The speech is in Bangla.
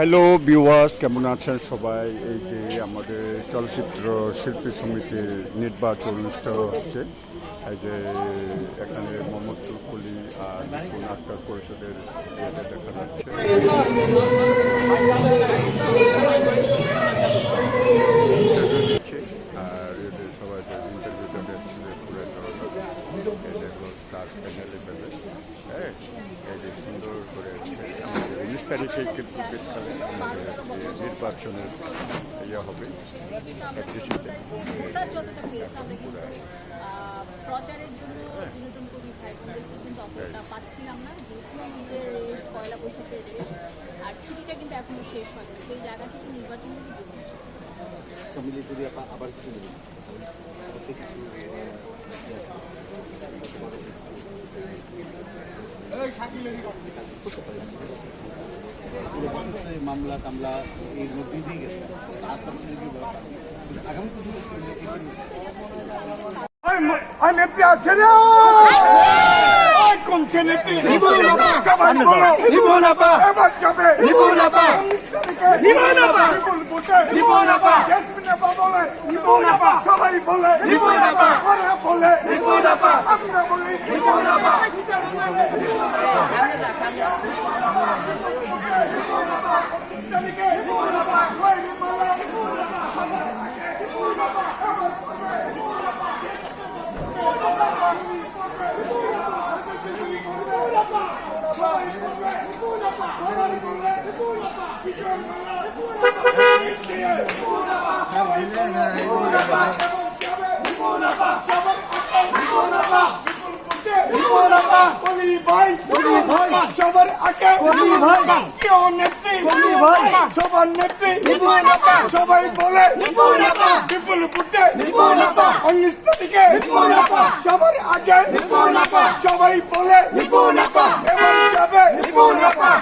হ্যালো বিওয়াস কেমন আছেন সবাই? এই যে আমাদের চলচ্চিত্র শিল্পী সমিতির নির্বাচন অনুষ্ঠিত হচ্ছে। এই যে এখানে মোহাম্মদ চুলকুলি আর আক্তার পরিষদের দেখা যাচ্ছে। আর তার প্যানেলে পেলে হ্যাঁ সুন্দর করে তারিখে কিন্তু নির্বাচনের ইয়ে হবে প্রচারের জন্য বিনোদন কর্মী ভাই বোনদেরকে কিন্তু পাচ্ছিলাম না। যেহেতু ঈদের রেস পয়লা বৈশাখের রেস আর ছুটিটা কিন্তু এখনও শেষ হয়নি। সেই জায়গা থেকে নির্বাচন আবার কিছু মামলা টামলা এর মধ্যে দিয়ে গেছে আগামী নেত্রী আছে না কমছে নেত্রী এবার যাবে সবাই বলে বলে আমরা বলি রিপন আপা রিপন আপা বলি ভাই বলি ভাই সবার আগে কেউ নেত্রী সবার নেত্রী সবাই বলে বিপুল আপা উনিশ তারিখে সবার আগে সবাই বলে রিপন আপা